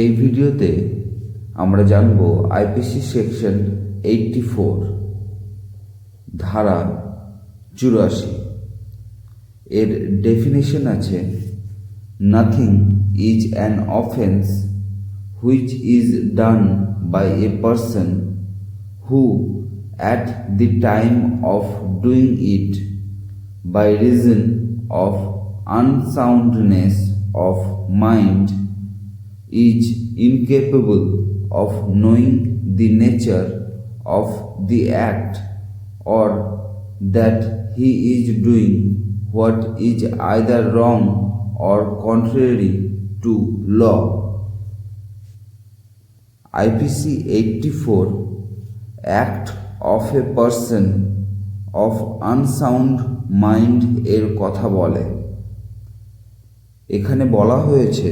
এই ভিডিওতে আমরা জানব আইপিসি সেকশন এইটটি ফোর, ধারা চুরাশি। এর ডেফিনেশন আছে nothing is an offence which is done by a person who at the time of doing it by reason of unsoundness of mind is incapable of knowing the nature of the act or that he is doing what is either wrong or contrary to law. IPC 84 Act of a person of unsound mind এর কথা বলে এখানে বলা হয়েছে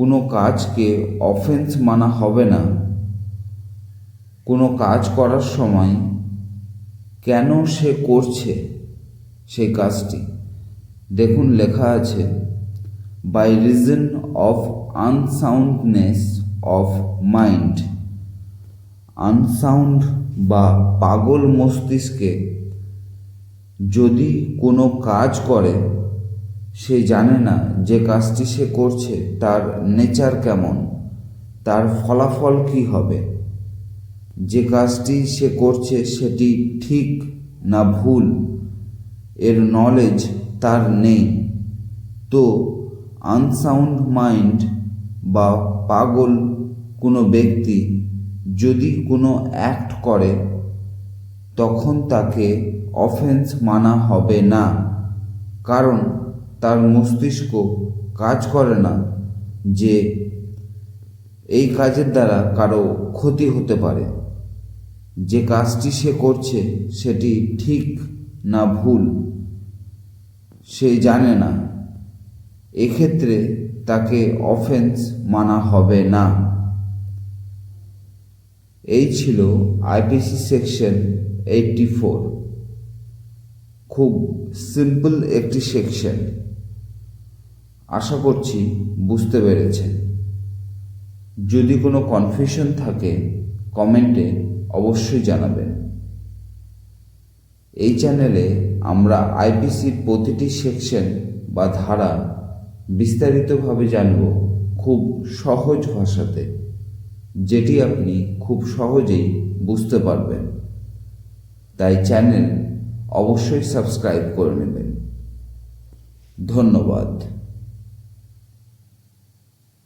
কোনো কাজকে offence মানা হবে না। কোনো কাজ করার সময় কেন সে করছে সেই কাজটি? দেখুন, লেখা আছে by reason of unsoundness of mind unsound বা পাগল মস্তিষ্কে যদি কোনো কাজ করে সে জানে না যে কাজটি সে করছে, তার নেচার কেমন? তার ফলাফল কি হবে? যে কাজটি সে করছে সেটি ঠিক না ভুল? এর নলেজ তার নেই। তো আনসাউন্ড মাইন্ড বা পাগল কোনো ব্যক্তি যদি কোনো অ্যাক্ট করে, তখন তাকে অফেন্স মানা হবে না। কারণ তার মস্তিষ্ক কাজ করে না যে এই কাজের দ্বারা কারও ক্ষতি হতে পারে। যে কাজটি সে করছে সেটি ঠিক না ভুল, সে জানে না। এক্ষেত্রে তাকে অফেন্স মানা হবে না। এই ছিল আইপিসি সেকশন এইটটি ফোর। খুব সিম্পল একটি সেকশন। আশা করছি বুঝতে পেরেছেন যদি কোনো কনফিউশন থাকে কমেন্টে অবশ্যই জানাবেন। এই চ্যানেলে আমরা আইপিসির প্রতিটি সেকশন বা ধারা বিস্তারিতভাবে জানব খুব সহজ ভাষাতে, যেটি আপনি খুব সহজেই বুঝতে পারবেন। তাই চ্যানেল অবশ্যই সাবস্ক্রাইব করে নেবেন। ধন্যবাদ।